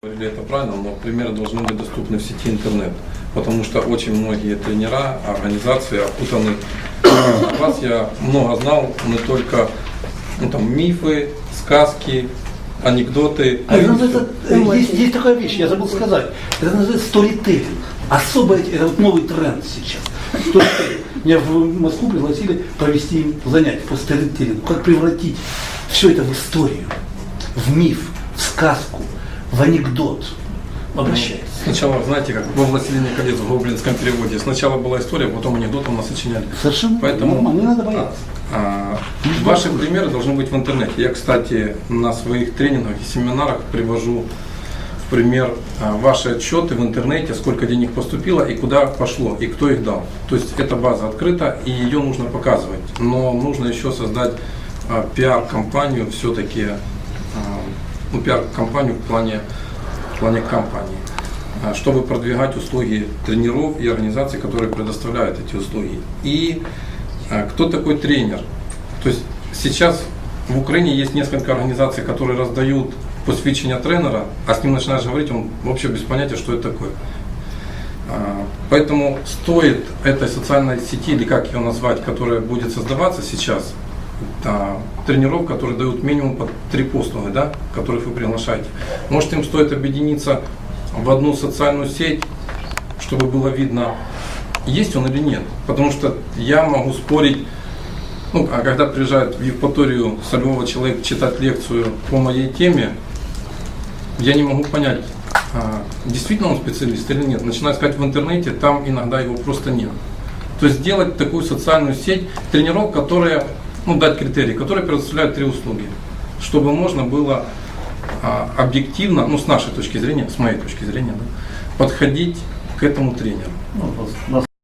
Говорили это правильно, но примеры должны быть доступны в сети интернет, потому что очень многие тренера, организации окутаны. От вас я много знал, не только ну, там, мифы, сказки, анекдоты. А это, называется, э, есть, есть такая вещь, я забыл сказать. Это называется сторителлинг. Особо это вот новый тренд сейчас. Сторителлинг. Меня в Москву пригласили провести занятия по сторителлингу. Как превратить все это в историю, в миф, в сказку, в анекдот. Обращайтесь. Сначала, знаете, как во «Властелине колец» в гоблинском переводе. Сначала была история, потом анекдотом нас сочиняли. Совершенно Поэтому нормально, не надо бояться. а, ваши примеры должны быть в интернете. Я, кстати, на своих тренингах и семинарах привожу в пример а, ваши отчеты в интернете, сколько денег поступило и куда пошло, и кто их дал. То есть эта база открыта, и ее нужно показывать. Но нужно еще создать а, пиар-компанию все-таки, а, ну, пиар-компанию в плане, в плане компании, а, чтобы продвигать услуги тренеров и организаций, которые предоставляют эти услуги. И а, кто такой тренер? То есть сейчас в Украине есть несколько организаций, которые раздают посвящение тренера, а с ним начинаешь говорить, он вообще без понятия, что это такое. А, Поэтому стоит этой социальной сети, или как ее назвать, которая будет создаваться сейчас, а, тренеров, которые дают минимум по три послуги, да, которых вы приглашаете. Может им стоит объединиться в одну социальную сеть, чтобы было видно, есть он или нет. Потому что я могу спорить, ну, а когда приезжает в Евпаторию со Львова человек читать лекцию по моей теме, я не могу понять, а, действительно он специалист или нет. Начинаю искать в интернете, там иногда его просто нет. То есть сделать такую социальную сеть тренеров, которые, ну, дать критерии, которые предоставляют три услуги, чтобы можно было а, объективно, ну, с нашей точки зрения, с моей точки зрения, да, подходить к этому тренеру. Ну,